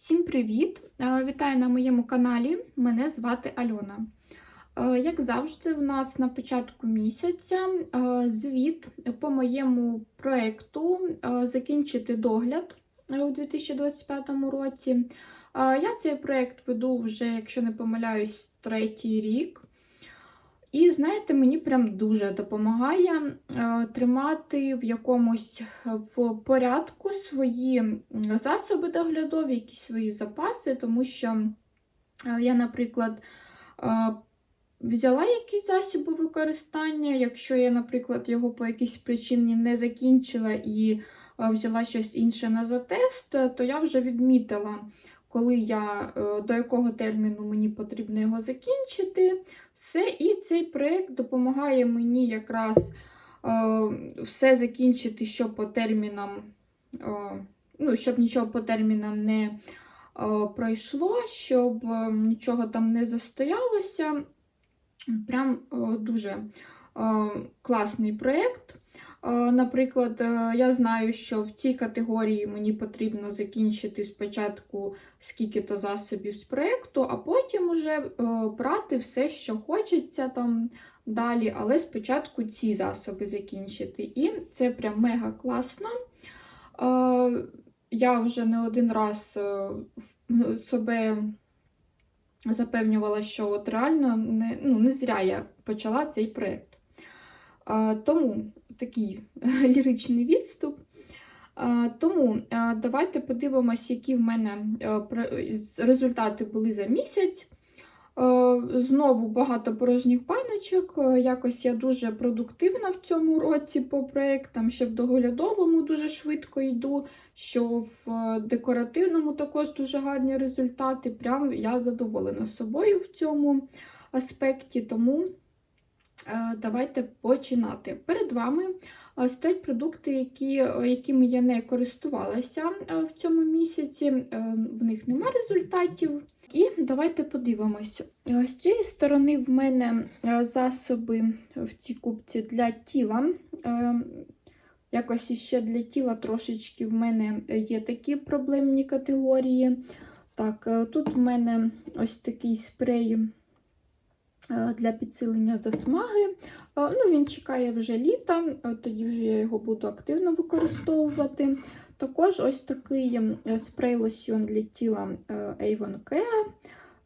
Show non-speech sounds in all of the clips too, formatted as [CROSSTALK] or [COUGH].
Всім привіт! Е, Вітаю на моєму каналі. Мене звати Альона. Е, Як завжди, у нас на початку місяця е, звіт по моєму проєкту закінчити догляд у 2025 році. Я цей проєкт веду вже, якщо не помиляюсь, третій рік. І знаєте, мені прям дуже допомагає е, тримати в якомусь е, в порядку свої засоби доглядові, якісь свої запаси, тому що е, я, наприклад, взяла якісь засоби використання, якщо я, наприклад, його по якійсь причині не закінчила і взяла щось інше на затест, то я вже відмітила. Коли я е, до якого терміну мені потрібно його закінчити, все, і цей проєкт допомагає мені якраз е, все закінчити, що по термінам, е, ну, щоб нічого по термінам не пройшло, щоб нічого там не застоялося. Прям дуже класний проєкт. Е, Наприклад, е, я знаю, що в цій категорії мені потрібно закінчити спочатку скільки-то засобів з проєкту, а потім уже е, брати все, що хочеться там далі, але спочатку ці засоби закінчити. І це прям мега класно. Я вже не один раз себе запевнювала, що от реально не, ну, не зря я почала цей проєкт. Тому такий [LAUGHS] ліричний відступ. Тому давайте подивимось, які в мене е, результати були за місяць. Е, Знову багато порожніх баночок. Е, Якось я дуже продуктивна в цьому році по проєктам, що в доглядовому дуже швидко йду, що в декоративному також дуже гарні результати. Прям я задоволена собою в цьому аспекті. Тому Давайте починати. Перед вами е, стоять продукти, які, е, якими я не користувалася е, в цьому місяці, Е, в них нема результатів. І давайте подивимось. Е, З цієї сторони в мене е, засоби в цій купці для тіла. Е, Якось іще для тіла трошечки в мене є такі проблемні категорії. Так, е, тут в мене ось такий спрей е, для підсилення засмаги. Е, Ну, Він чекає вже літа, е, тоді вже я його буду активно використовувати. Також ось такий е, спрей-лосьйон для тіла е, Avon Care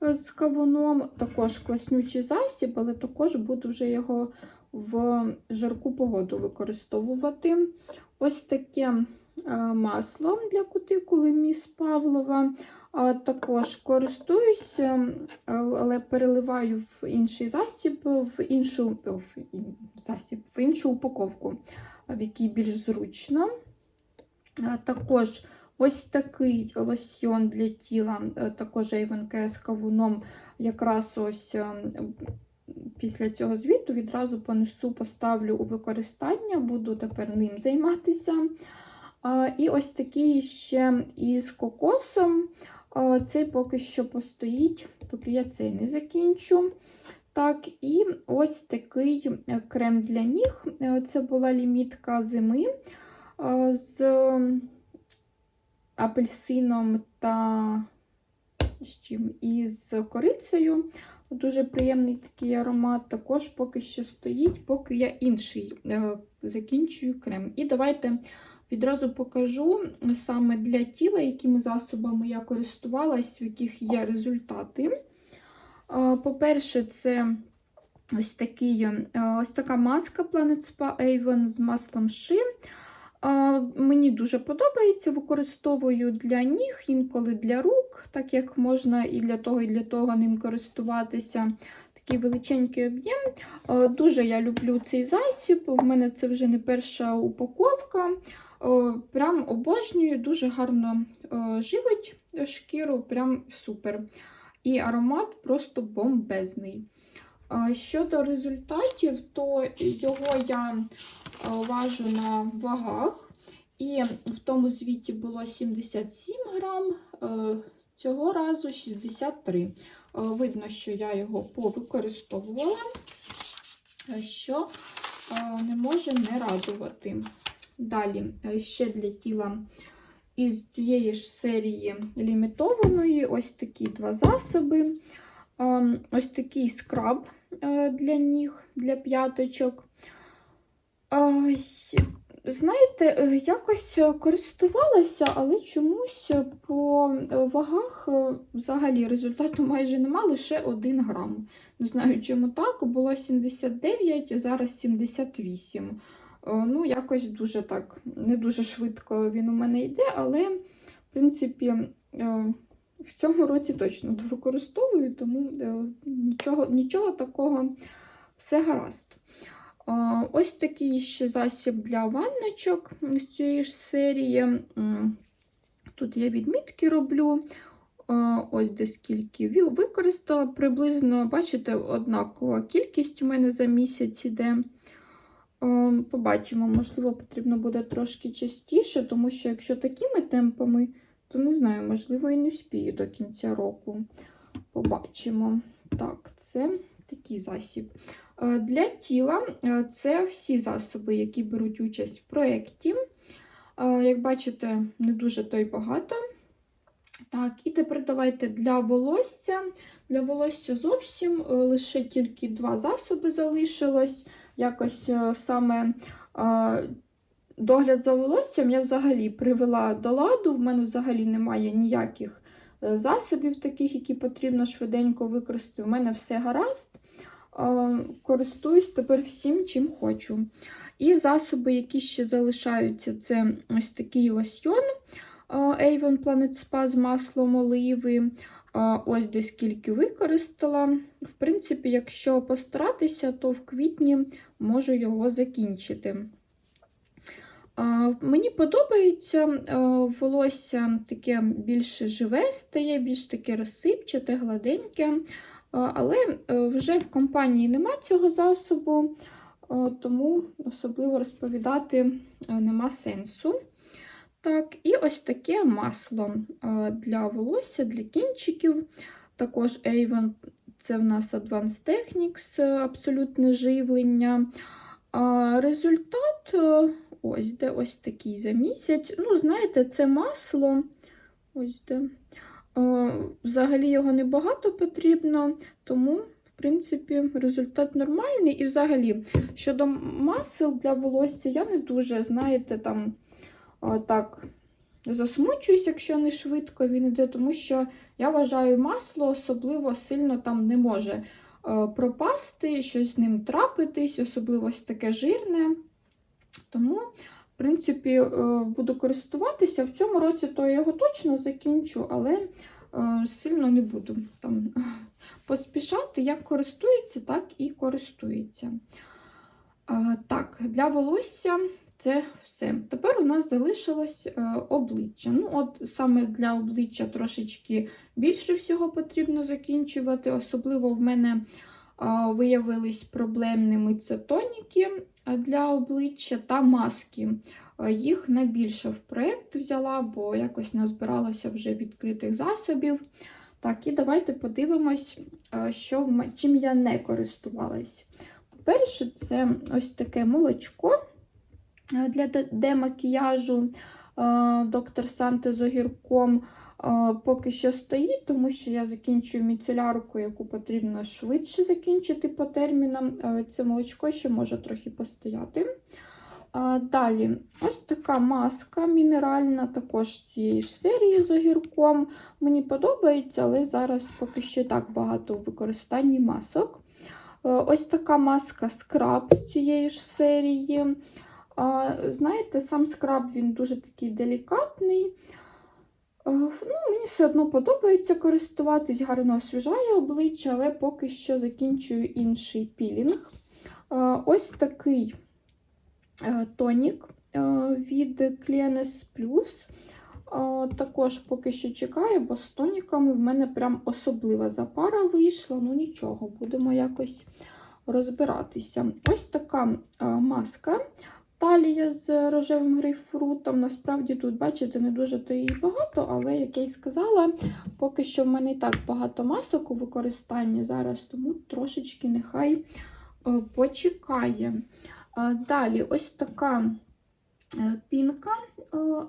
е, з кавуном. Також класнючий засіб, але також буду вже його в жарку погоду використовувати. Ось таке е, масло для кутикули міс Павлова. Також користуюся, але переливаю в інший засіб, в іншу в засіб, в іншу упаковку, в якій більш зручно. Також ось такий лосьйон для тіла, е, також Avon з кавуном. Якраз ось е, після цього звіту відразу понесу, поставлю у використання, буду тепер ним займатися. І ось такий ще із кокосом. Цей поки що постоїть, поки я цей не закінчу. Так, і ось такий е, крем для ніг. Е, Це була лімітка зими е, з апельсином та з чим? І з корицею. Дуже приємний такий аромат. Також поки що стоїть, поки я інший закінчую крем. І давайте відразу покажу саме для тіла, якими засобами я користувалась, в яких є результати. По-перше, це ось, такий, е, ось така маска Planet Spa Avon з маслом ши. Мені дуже подобається, використовую для ніг, інколи для рук, так як можна і для того, і для того ним користуватися. Такий величенький об'єм. Дуже я люблю цей засіб. У мене це вже не перша упаковка. Е, Прям обожнюю, дуже гарно е, живить шкіру, прям супер. І аромат просто бомбезний. Е, Щодо результатів, то його я важу на вагах. І в тому звіті було 77 грам, цього разу 63. Е, Видно, що я його повикористовувала, що не може не радувати. Далі е, ще для тіла із цієї ж серії лімітованої ось такі два засоби. Ем, Ось такий скраб е, для ніг, для п'яточок. Е, Знаєте, якось користувалася, але чомусь по вагах взагалі результату майже нема, лише 1 грам. Не знаю, чому так. Було 79, зараз 78. Е, Ну, якось дуже так, не дуже швидко він у мене йде, але, в принципі, е, в цьому році точно [LAUGHS] використовую, тому е, нічого, нічого такого, все гаразд. Ось такий ще засіб для ванночок з цієї ж серії. Тут я відмітки роблю. Ось де скільки використала. Приблизно, бачите, однакова кількість у мене за місяць іде. А, Побачимо, можливо, потрібно буде трошки частіше, тому що якщо такими темпами, то не знаю, можливо, і не вспію до кінця року. Побачимо. Так, це такий засіб. Е, Для тіла е, це всі засоби, які беруть участь в проєкті. Е, Як бачите, не дуже то й багато. Так, і тепер давайте для волосся. Для волосся зовсім лише тільки два засоби залишилось. Якось е, саме догляд за волоссям я взагалі привела до ладу. В мене взагалі немає ніяких е, засобів, таких, які потрібно швиденько використати. У мене все гаразд. Користуюсь тепер всім, чим хочу. І засоби, які ще залишаються, це ось такий лосьйон Avon Planet Spa з маслом оливи. Ось десь скільки використала. В принципі, якщо постаратися, то в квітні можу його закінчити. Мені подобається волосся таке більш живе стає, більш таке розсипчате, гладеньке. Але е, вже в компанії нема цього засобу, тому особливо розповідати е, нема сенсу. Так, і ось таке масло е, для волосся, для кінчиків. Також Avon, це в нас Advanced Techniques, е, абсолютне живлення. А результат е, ось де ось такий за місяць. Ну, знаєте, це масло. Ось де. Взагалі його небагато потрібно, тому, в принципі, результат нормальний. І взагалі, щодо масел для волосся, я не дуже, знаєте, там так засмучуюсь, якщо не швидко він йде, тому що я вважаю, масло особливо сильно там не може е, пропасти, щось з ним трапитись, особливо таке жирне. Тому, в принципі, е, буду користуватися. В цьому році то я його точно закінчу, але е, сильно не буду там [LAUGHS] поспішати. Як користується, так і користується. Так, для волосся це все. Тепер у нас залишилось е, обличчя. Ну, от саме для обличчя трошечки більше всього потрібно закінчувати. Особливо в мене виявились проблемними це тоніки для обличчя та маски. Їх найбільше в проєкт взяла, бо якось назбиралося вже відкритих засобів. Так, і давайте подивимось, що чим я не користувалась. По-перше, це ось таке молочко для демакіяжу е, доктор Санте з огірком. е, Поки що стоїть, тому що я закінчую міцелярку, яку потрібно швидше закінчити по термінам. Е, Це молочко ще може трохи постояти. Далі, ось така маска мінеральна, також цієї ж серії з огірком. Мені подобається, але зараз поки що так багато в використанні масок. Е, Ось така маска скраб з цієї ж серії. А, Знаєте, сам скраб він дуже такий делікатний. Е, Ну, Мені все одно подобається користуватись, гарно освіжає обличчя, але поки що закінчую інший пілінг. Е, Ось такий е, тонік від Cleanes Plus. Також поки що чекаю, бо з тоніками в мене прям особлива запара вийшла. Ну нічого, будемо якось розбиратися. Ось така маска. Талія з рожевим грейпфрутом. Насправді тут, бачите, не дуже то її багато, але, як я й сказала, поки що в мене і так багато масок у використанні зараз, тому трошечки нехай е, почекає. Е, Далі, ось така е, пінка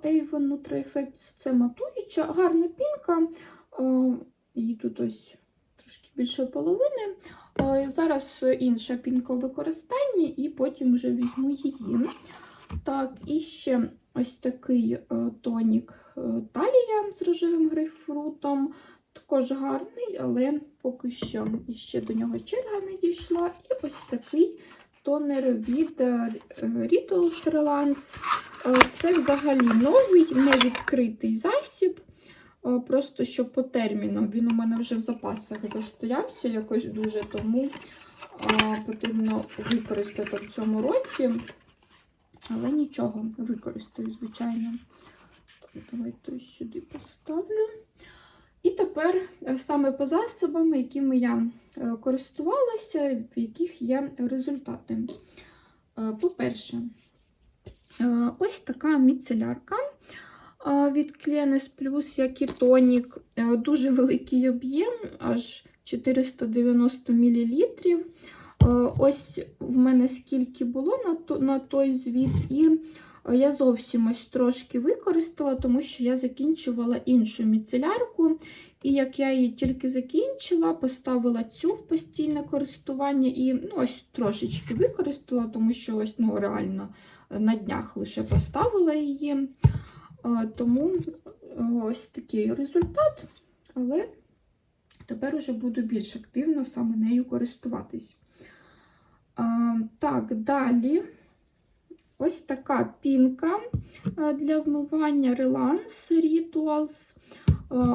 Avon Nutra Effects. Це матуюча, гарна пінка. Її тут ось більше половини. Зараз інша пінка у використанні, і потім вже візьму її. Так, і ще ось такий е, тонік е, талія з рожевим грейпфрутом. Також гарний, але поки що ще до нього черга не дійшла. І ось такий тонер від е, Rituals Relance. Це взагалі новий, не відкритий засіб. Е, Просто що по термінам він у мене вже в запасах застоявся якось дуже, тому е, потрібно використати в цьому році. Але нічого, використаю, звичайно. Давайте сюди поставлю. І тепер е, саме по засобам, якими я користувалася, в яких є результати. По-перше, ось така міцелярка від Cleanest Plus, як і тонік. Е, Дуже великий об'єм, аж 490 мл. Ось в мене скільки було на той звіт, і е, я зовсім ось трошки використала, тому що я закінчувала іншу міцелярку. І як я її тільки закінчила, поставила цю в постійне користування і ну, ось трошечки використала, тому що ось ну, реально на днях лише поставила її. Е, Тому е, ось такий результат, але тепер уже буду більш активно саме нею користуватись. Так, далі ось така пінка для вмивання Relance Rituals.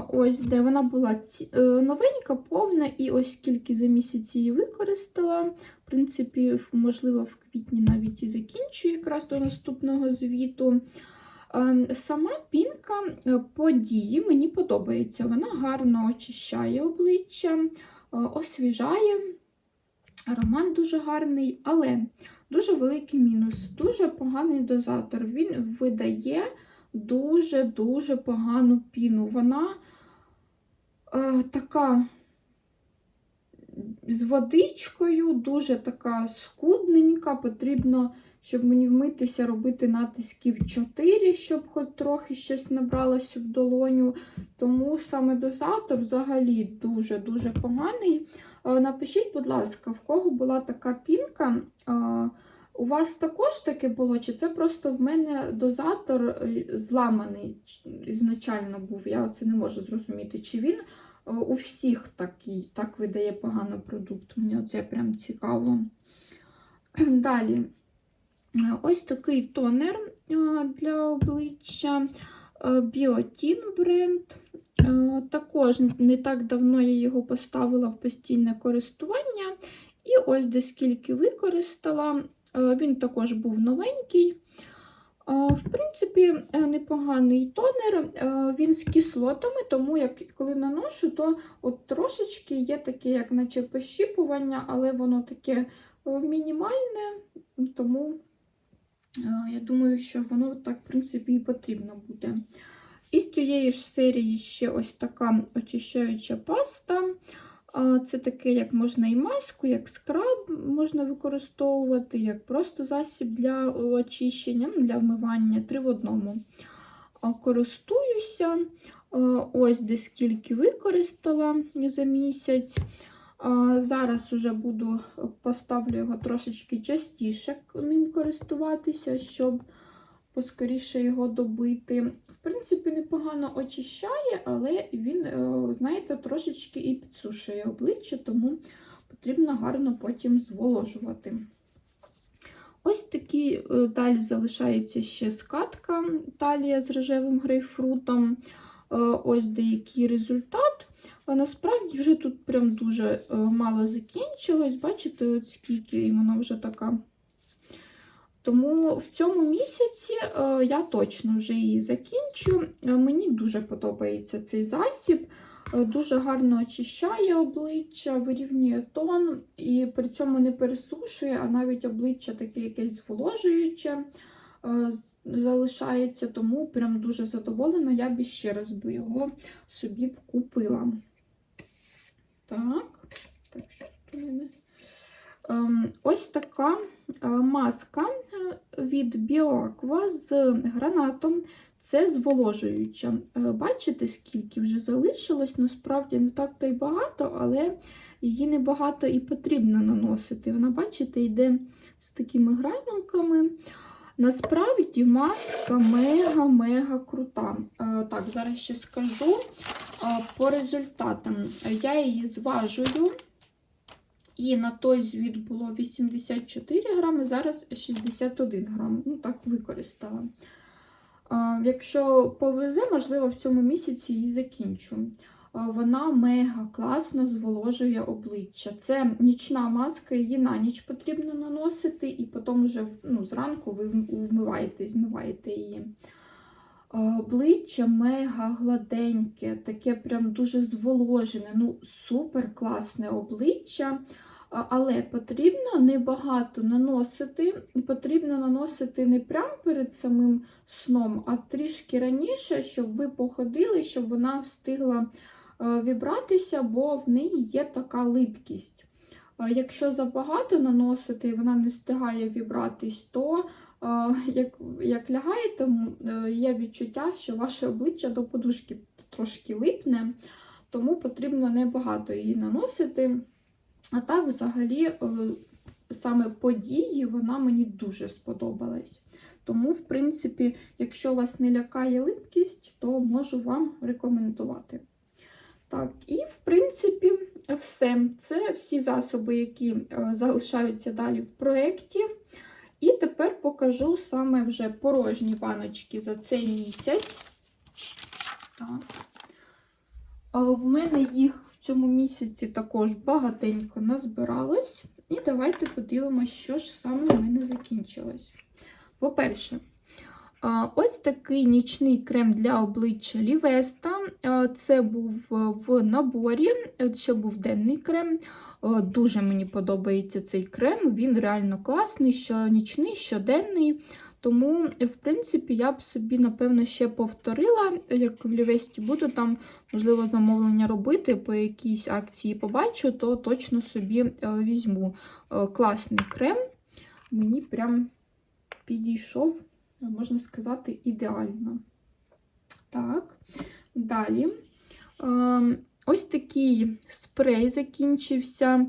Ось де вона була е, новенька, повна, і ось скільки за місяць її використала. В принципі, можливо, в квітні навіть і закінчу якраз до наступного звіту. Е, Сама пінка е, по дії мені подобається. Вона гарно очищає обличчя, е, освіжає. Аромат дуже гарний, але дуже великий мінус, дуже поганий дозатор. Він видає дуже-дуже погану піну. Вона е, така з водичкою, дуже така скудненька. Потрібно, щоб мені вмитися, робити натисків 4, щоб хоч трохи щось набралося в долоню. Тому саме дозатор взагалі дуже-дуже поганий. Е, Напишіть, будь ласка, в кого була така пінка. Е, У вас також таке було, чи це просто в мене дозатор е, зламаний ізначально був? Я це не можу зрозуміти. Чи він у всіх такий, так видає погано продукт? Мені це прям цікаво. Далі, ось такий тонер е, для обличчя е, Біотін бренд. Е, Також не так давно я його поставила в постійне користування. І ось де скільки використала. Він також був новенький. В принципі, непоганий тонер. Він з кислотами, тому як коли наношу, то от трошечки є таке, як наче пощіпування, але воно таке мінімальне, тому я думаю, що воно так, в принципі, і потрібно буде. Із цієї ж серії ще ось така очищаюча паста. Це таке, як можна і маску, як скраб можна використовувати, як просто засіб для очищення, ну, для вмивання, три в одному. Користуюся. Ось де скільки використала за місяць. Зараз уже буду поставлю його трошечки частіше ним користуватися, щоб поскоріше його добити. В принципі, непогано очищає, але він, е, знаєте, трошечки і підсушує обличчя, тому потрібно гарно потім зволожувати. Ось такі е, далі залишається ще скатка талія з рожевим грейпфрутом. Е, Ось деякий результат. А насправді вже тут прям дуже е, мало закінчилось. Бачите, от скільки і вона вже така тому в цьому місяці е, я точно вже її закінчу. Е, Мені дуже подобається цей засіб. Дуже гарно очищає обличчя, вирівнює тон і при цьому не пересушує, а навіть обличчя таке якесь зволожуюче залишається. Тому прям дуже задоволена. Я б ще раз би його собі купила. Так, так, що тут у мене? Ем, Ось така е, маска від BioAqua з гранатом. Це зволожуюча. Е, Бачите, скільки вже залишилось? Насправді не так то й багато, але її небагато і потрібно наносити. Вона, бачите, йде з такими гранулками. Насправді маска мега-мега крута. Е, Так, зараз ще скажу е, по результатам. Я її зважую. І на той звіт було 84 грами, зараз 61 грам. Ну, так, використала. Якщо повезе, можливо, в цьому місяці її закінчу. А, Вона мега класно зволожує обличчя. Це нічна маска, її на ніч потрібно наносити, і потім вже ну, зранку ви вмиваєте, змиваєте її. Обличчя мега гладеньке, таке прям дуже зволожене, ну супер класне обличчя. Але потрібно небагато наносити, і потрібно наносити не прямо перед самим сном, а трішки раніше, щоб ви походили, щоб вона встигла е, вібратися, бо в неї є така липкість. Е, Якщо забагато наносити і вона не встигає вібратись, то е, як, як лягаєте, е, є відчуття, що ваше обличчя до подушки трошки липне, тому потрібно небагато її наносити. А так, взагалі, е, саме події вона мені дуже сподобалась. Тому, в принципі, якщо вас не лякає липкість, то можу вам рекомендувати. Так, і в принципі, все. Це всі засоби, які е, залишаються далі в проєкті. І тепер покажу саме вже порожні баночки за цей місяць. Так. В мене їх в цьому місяці також багатенько назбиралось. І давайте подивимося, що ж саме в мене закінчилось. По-перше, ось такий нічний крем для обличчя Лівеста. Це був е, в наборі, е, ще був денний крем. Е, Дуже мені подобається цей крем, він реально класний, що нічний, що денний. Тому, в принципі, я б собі, напевно, ще повторила, як в Лівесті буду там, можливо, замовлення робити, по якійсь акції побачу, то точно собі візьму. Класний крем. Мені прям підійшов, можна сказати, ідеально. Так, далі. Е, Ось такий спрей закінчився. Е,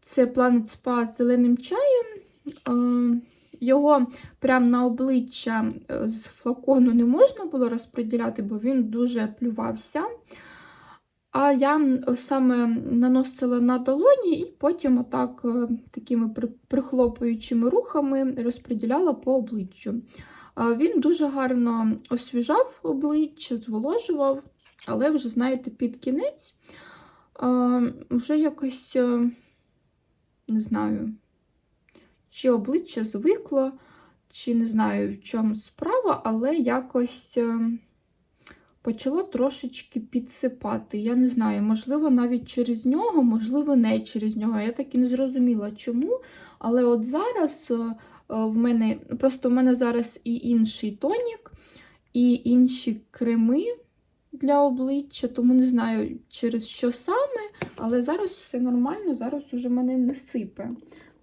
Це Planet Spa з зеленим чаєм. Е, Його прямо на обличчя е, з флакону не можна було розподіляти, бо він дуже плювався. А я саме наносила на долоні і потім отак е, такими прихлопуючими рухами розподіляла по обличчю. Він дуже гарно освіжав обличчя, зволожував, але вже, знаєте, під кінець вже якось е, не знаю, чи обличчя звикло, чи не знаю, в чому справа, але якось е, почало трошечки підсипати. Я не знаю, можливо, навіть через нього, можливо, не через нього. Я так і не зрозуміла, чому. Але от зараз е, е, в мене просто в мене зараз і інший тонік, і інші креми для обличчя, тому не знаю через що саме, але зараз все нормально, зараз уже мене не сипе.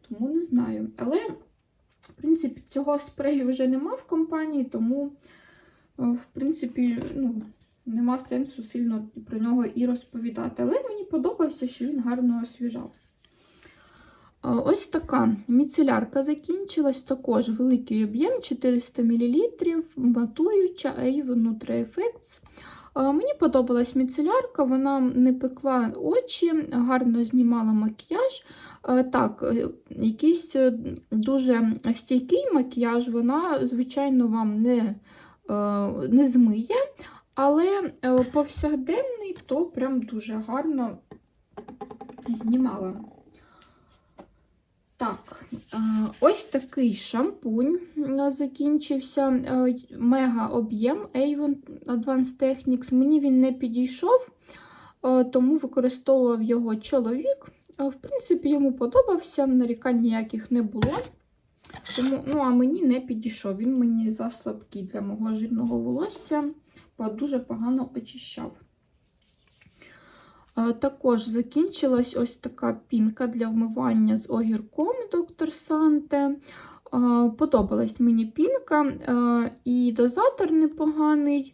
Тому не знаю. Але, в принципі, цього спрею вже нема в компанії, тому, в принципі, ну, нема сенсу сильно про нього і розповідати. Але мені подобається, що він гарно освіжав. Е, Ось така міцелярка закінчилась, також великий об'єм 400 мл, матуюча Avon Nutra Effects. Е, Мені подобалась міцелярка, вона не пекла очі, гарно знімала макіяж. Е, Так, е, якийсь е, дуже стійкий макіяж, вона, звичайно, вам не, е, не змиє, але е, повсякденний то прям дуже гарно знімала. Так, е, ось такий шампунь е, закінчився. е, Мега об'єм Avon Advanced Techniques. Мені він не підійшов, е, тому використовував його чоловік. Е, В принципі, йому подобався, нарікань ніяких не було. Тому, ну, а мені не підійшов. Він мені заслабкий для мого жирного волосся, бо дуже погано очищав. Е, Також закінчилась ось така пінка для вмивання з огірком доктор Санте. Е, Подобалась мені пінка, е, і дозатор непоганий.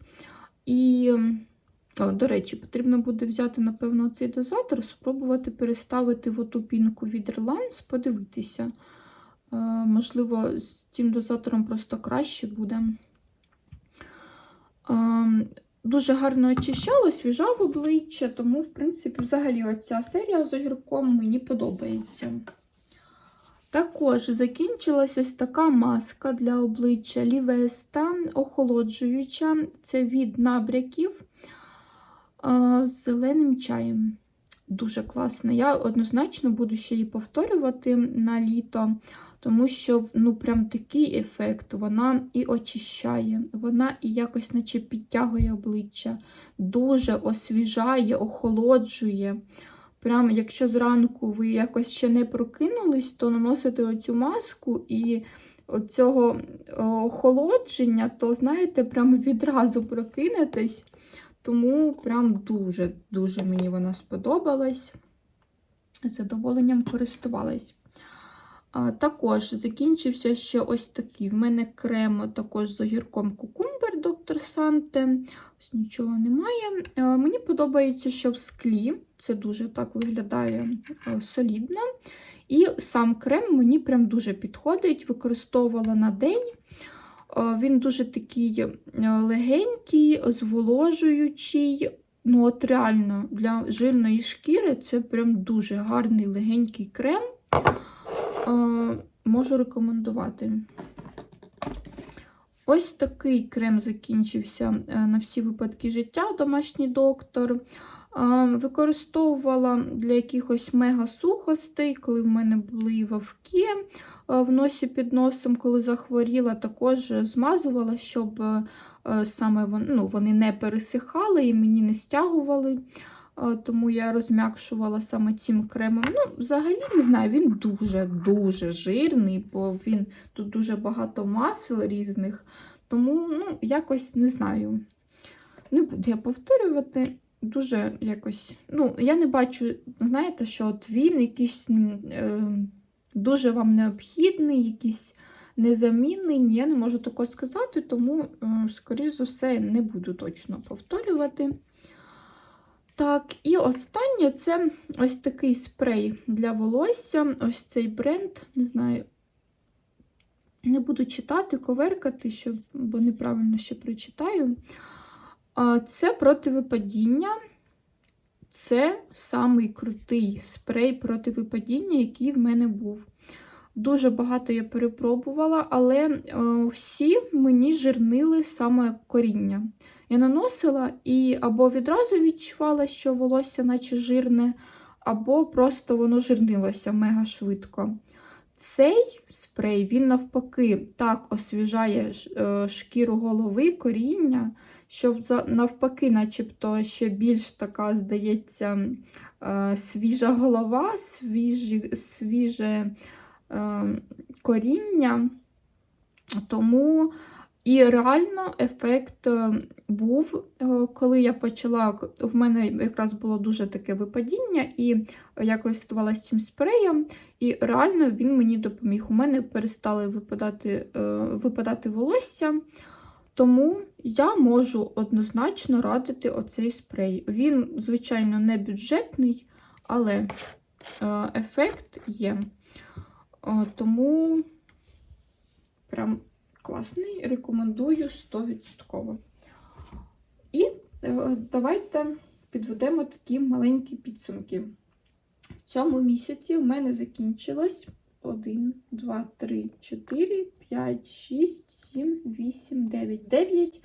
І, до речі, потрібно буде взяти, напевно, цей дозатор, спробувати переставити в оту пінку від Relance, подивитися. Е, Можливо, з цим дозатором просто краще буде. Ем, Дуже гарно очищав, освіжав обличчя, тому, в принципі, взагалі, оця серія з огірком мені подобається. Також закінчилась ось така маска для обличчя Лівеста, охолоджуюча. Це від набряків е, з зеленим чаєм. Дуже класно. Я однозначно буду ще її повторювати на літо, тому що ну, прям такий ефект. Вона і очищає, вона і якось наче підтягує обличчя, дуже освіжає, охолоджує. Прям, якщо зранку ви якось ще не прокинулись, то наносите оцю маску і оцього охолодження, то, знаєте, прям відразу прокинетесь. Тому прям дуже-дуже мені вона сподобалась. З задоволенням користувалась. А, також закінчився ще ось такий. В мене крем також з огірком кукумбер доктор Санте. Ось нічого немає. А, мені подобається, що в склі. Це дуже так виглядає а, солідно. І сам крем мені прям дуже підходить. Використовувала на день. А, Він дуже такий е, легенький, зволожуючий. Ну, от реально для жирної шкіри це прям дуже гарний легенький крем. Е, Можу рекомендувати. Ось такий крем закінчився е, на всі випадки життя, домашній доктор. Використовувала для якихось мега-сухостей, коли в мене були вавки е, в носі під носом, коли захворіла, також змазувала, щоб е, саме ну, вони не пересихали і мені не стягували. Е, Тому я розм'якшувала саме цим кремом. Ну, взагалі не знаю, він дуже-дуже жирний, бо він тут дуже багато масел різних. Тому, ну, якось не знаю. Не буду я повторювати. Дуже якось. Ну, я не бачу, знаєте, що от він якийсь е, дуже вам необхідний, якийсь незамінний. Я не можу такого сказати, тому, е, скоріш за все, не буду точно повторювати. Так, і останнє це ось такий спрей для волосся. Ось цей бренд, не знаю, не буду читати, коверкати, щоб, бо неправильно ще прочитаю. Це проти випадіння. Це самий крутий спрей проти випадіння, який в мене був. Дуже багато я перепробувала, але е, всі мені жирнили саме коріння. Я наносила і або відразу відчувала, що волосся наче жирне, або просто воно жирнилося мега швидко. Цей спрей, він навпаки так освіжає е, шкіру голови, коріння, що навпаки, начебто ще більш така, здається, е, свіжа голова, свіжі, свіже е, коріння. Тому і реально ефект е, був, коли я почала, в мене якраз було дуже таке випадіння, і я користувалася цим спреєм, і реально він мені допоміг. У мене перестали випадати, випадати волосся, тому я можу однозначно радити оцей спрей. Він, звичайно, не бюджетний, але е, ефект є. Е, Тому прям класний, рекомендую 100%. І е, давайте підведемо такі маленькі підсумки. В цьому місяці в мене закінчилось 1, 2, 3, 4, 5, 6, 7, 8, 9, 9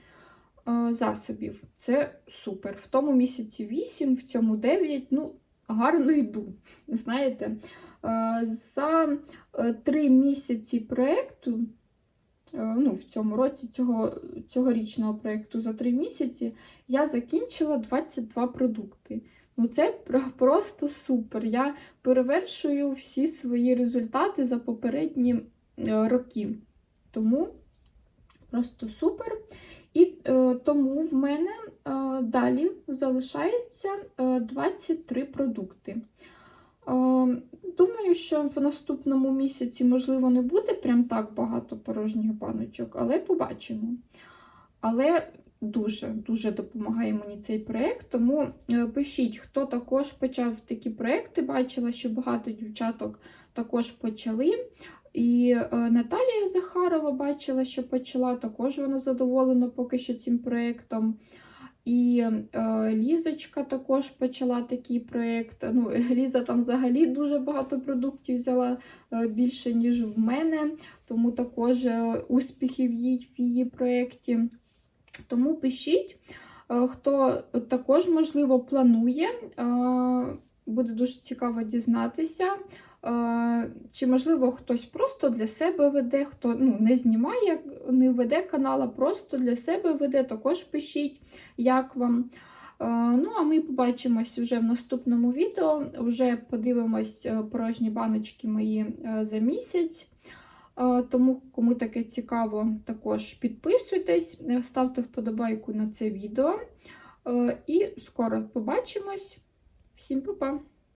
е, засобів. Це супер. В тому місяці 8, в цьому 9, ну, гарно йду. [LAUGHS] Знаєте, Е, за е, три місяці проєкту, е, ну, в цьому році цього, цьогорічного проєкту за три місяці, я закінчила 22 продукти. Ну, це просто супер. Я перевершую всі свої результати за попередні е, роки. Тому просто супер. І е, тому в мене е, далі залишається е, 23 продукти. Е, Думаю, що в наступному місяці, можливо, не буде прям так багато порожніх баночок, але побачимо. Але дуже дуже допомагає мені цей проєкт, тому е, пишіть, хто також почав такі проєкти. Бачила, що багато дівчаток також почали. І е, Наталія Захарова бачила, що почала, також вона задоволена поки що цим проєктом. І е, Лізочка також почала такий проєкт. Ну, [LAUGHS] Ліза там взагалі дуже багато продуктів взяла е, більше, ніж в мене, тому також е, успіхів їй в її проєкті. Тому пишіть, е, хто також, можливо, планує. е, Буде дуже цікаво дізнатися. Е, Чи, можливо, хтось просто для себе веде, хто ну, не знімає, не веде канал, а просто для себе веде, також пишіть, як вам. Е, Ну, а ми побачимось вже в наступному відео. Вже подивимось е, порожні баночки мої за місяць. Тому, кому таке цікаво, також підписуйтесь, ставте вподобайку на це відео. І скоро побачимось. Всім па-па!